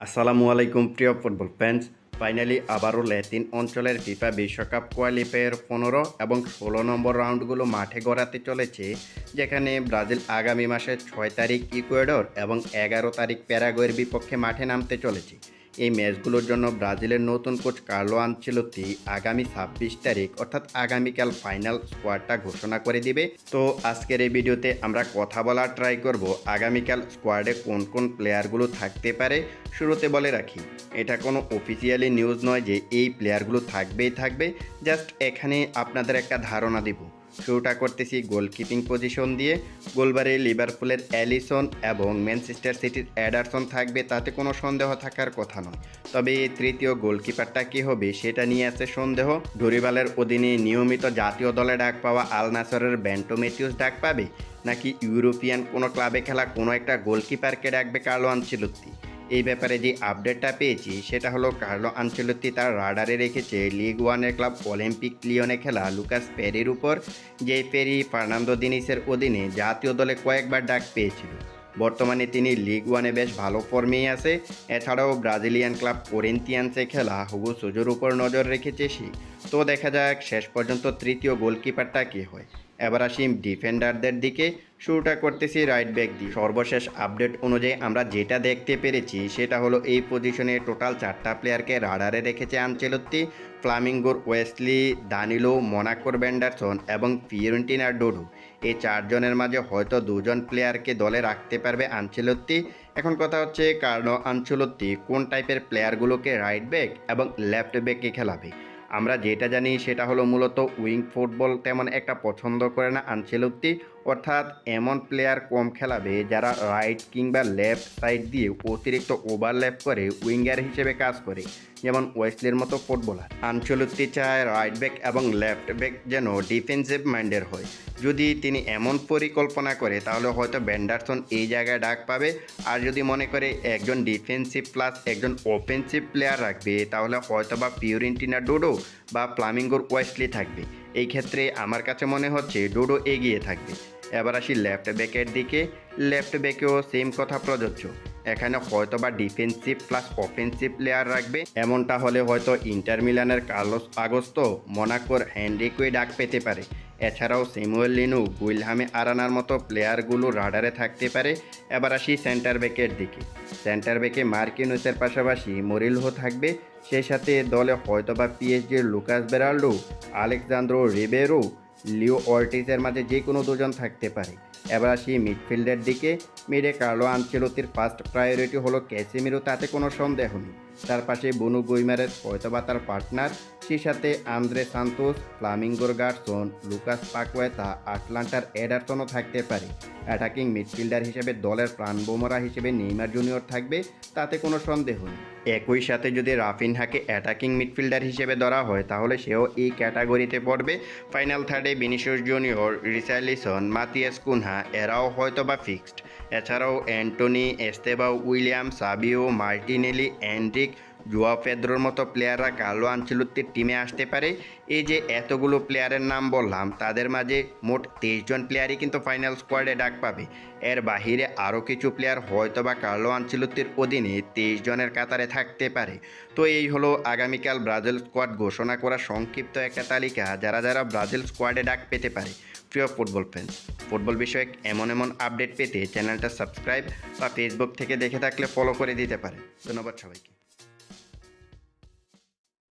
আসসালামু আলাইকুম, প্রিয় ফুটবল ফ্যান্স ফাইনালি আবারও ল্যাতিন অঞ্চলের ফিফা বিশ্বকাপ কোয়ালিফায়ার পনেরো এবং ষোলো নম্বর রাউন্ডগুলো মাঠে গড়াতে চলেছে, যেখানে ব্রাজিল আগামী মাসের ছয় তারিখ ইকুয়েডর এবং এগারো তারিখ প্যারাগোয়ের বিপক্ষে মাঠে নামতে চলেছে। এই ম্যাচগুলোর জন্য ব্রাজিলের নতুন কোচ কার্লো আনচেলত্তি আগামী ছাব্বিশ তারিখ, অর্থাৎ আগামীকাল ফাইনাল স্কোয়াডটা ঘোষণা করে দিবে। তো আজকের এই ভিডিওতে আমরা কথা বলার ট্রাই করব আগামীকাল স্কোয়াডে কোন কোন প্লেয়ারগুলো থাকতে পারে। শুরুতে বলে রাখি, এটা কোনো অফিসিয়ালি নিউজ নয় যে এই প্লেয়ারগুলো থাকবেই থাকবে। জাস্ট এখানে আপনাদের একটা ধারণা দিব। শুরুটা করতেছি গোলকিপিং পজিশন দিয়ে। গোলবারে লিভারপুলের অ্যালিসন এবং ম্যানচেস্টার সিটির অ্যাডারসন থাকবে, তাতে কোনো সন্দেহ থাকার কথা নয়। তবে তৃতীয় গোলকিপারটা কী হবে সেটা নিয়ে আছে সন্দেহ। ডরিবালের অধীনে নিয়মিত জাতীয় দলে ডাক পাওয়া আল নাসরের ব্যান্টো মেথিউস ডাক পাবে? নাকি ইউরোপিয়ান কোনো ক্লাবে খেলা কোনো একটা গোলকিপারকে ডাকবে কার্লো আনচিলত্তি? এই ব্যাপারে যে আপডেটটা পেয়েছি, সেটা হলো কার্লো আনচেলত্তি তার রাডারে রেখেছে লিগ ওয়ানের ক্লাব অলিম্পিক লিওনে খেলা লুকাস পেরির উপর, যে পেরি ফার্নান্দো দিনিসের অধীনে জাতীয় দলে কয়েকবার ডাক পেয়েছিল। বর্তমানে তিনি লিগ ওয়ানে বেশ ভালো ফর্মেই আছে। এছাড়াও ব্রাজিলিয়ান ক্লাব কোরিন্তিয়ান্সে খেলা হুগু সুজোর উপর নজর রেখেছে সে। তো দেখা যাক, শেষ পর্যন্ত তৃতীয় গোলকিপারটা কে হয়। এবার আসি ডিফেন্ডারদের দিকে। শুরুটা করতেছি রাইট ব্যাক দিয়ে। সর্বশেষ আপডেট অনুযায়ী আমরা যেটা দেখতে পেরেছি, সেটা হলো এই পজিশনে টোটাল চারটা প্লেয়ারকে রাডারে রেখেছে আনচেলত্তি। ফ্লামিঙ্গোর ওয়েস্টলি দানিলো, মোনাকোর ব্যান্ডারসন এবং ফিওরেন্টিনার ডোডো। এই চারজনের মাঝে হয়তো দুজন প্লেয়ারকে দলে রাখতে পারবে আনচেলত্তি। এখন কথা হচ্ছে কার্নো আনচেলত্তি কোন টাইপের প্লেয়ারগুলোকে রাইট ব্যাক এবং লেফট ব্যাকে খেলাবে। আমরা যেটা জানি সেটা হলো মূলত উইং ফুটবল তেমন একটা পছন্দ করে না আনচেলত্তি অর্থাৎ এমন প্লেয়ার কম খেলাবে যারা রাইট কিংবা লেফট সাইড দিয়ে অতিরিক্ত ওভারল্যাপ করে উইঙ্গার হিসেবে কাজ করে, যেমন ওয়েস্টলির মতো ফুটবলার আনচলত্তি চায় রাইট ব্যাক এবং লেফট ব্যাক যেন ডিফেন্সিভ মাইন্ডের হয়। যদি তিনি এমন পরিকল্পনা করে, তাহলে হয়তো ব্যান্ডারসন এই জায়গায় ডাক পাবে। আর যদি মনে করে একজন ডিফেন্সিভ প্লাস একজন অফেন্সিভ প্লেয়ার রাখবে, তাহলে হয়তো বা পিউরিন্টিনা ডোডো বা প্লামিঙ্গোর ওয়েস্টলি থাকবে। এই ক্ষেত্রে আমার কাছে মনে হচ্ছে ডোডো এগিয়ে থাকবে। এবার আসি লেফট ব্যাকের দিকে। লেফট ব্যাকেও সেম কথা প্রযোজ্য। এখানে হয়তো বা ডিফেন্সিভ প্লাস অফেন্সিভ প্লেয়ার রাখবে। এমনটা হলে হয়তো ইন্টার মিলানের কার্লোস আগস্তো, মোনাকোর হ্যান্ড্রিকুয়ে ডাক পেতে পারে। এছাড়াও স্যামুয়েল লিনু গুইলহামে আরানার মতো প্লেয়ারগুলো রাডারে থাকতে পারে। এবার আসি সেন্টার ব্যাকের দিকে। সেন্টার ব্যাকে মার্কিনুসের পাশাপাশি মরিলহো থাকবে। সেই সাথে দলে হয়তোবা পিএসজির Lucas Beraldo Alejandro Ribeiro, Leo অর্টিসের মাঝে যে কোনো দুজন থাকতে পারে। এবার আসি মিডফিল্ডের দিকে। মিডে কার্লো আনচেলতির ফার্স্ট প্রায়োরিটি হলো ক্যাসিমিরো, তাতে কোনো সন্দেহ নেই। তার পাশে বনু গুইমারের হয়তোবা তার পার্টনার। সেই সাথে আন্দ্রে সান্তোস, ফ্লামিঙ্গোর গার্সন লুকাস পাকওয়েতা আটলান্টার এডারসনও থাকতে পারে। অ্যাটাকিং মিডফিল্ডার হিসেবে দলের প্রাণবোমরা হিসেবে নেইমার জুনিয়র থাকবে, তাতে কোনো সন্দেহ নেই। একই সাথে যদি রাফিনহাকে অ্যাটাকিং মিডফিল্ডার হিসেবে ধরা হয়, তাহলে সেও এই ক্যাটাগরিতে পড়বে। Final থার্ডে Vinicius Junior Richarlison Matheus Cunha, এরাও হয়তো বা ফিক্সড। এছাড়াও Antony Estevao William Savio Martinelli Endrick Joao ফেদ্রোর মতো প্লেয়াররা কার্লো আনচেলত্তির টিমে আসতে পারে। এই যে এতগুলো প্লেয়ারের নাম বললাম, তাদের মাঝে মোট তেইশ জন প্লেয়ারই কিন্তু ফাইনাল স্কোয়াডে ডাক পাবে। এর বাহিরে আরও কিছু প্লেয়ার হয়তো বা কার্লো আনচেলত্তির অধীনে তেইশ জনের কাতারে থাকতে পারে। তো এই হলো আগামীকাল ব্রাজিল স্কোয়াড ঘোষণা করা সংক্ষিপ্ত একটা তালিকা, যারা যারা ব্রাজিল স্কোয়াডে ডাক পেতে পারে। প্রিয় ফুটবল ফ্যান্স ফুটবল বিষয়ক এমন এমন আপডেট পেতে চ্যানেলটা সাবস্ক্রাইব বা ফেসবুক থেকে দেখে থাকলে ফলো করে দিতে পারে। ধন্যবাদ সবাইকে।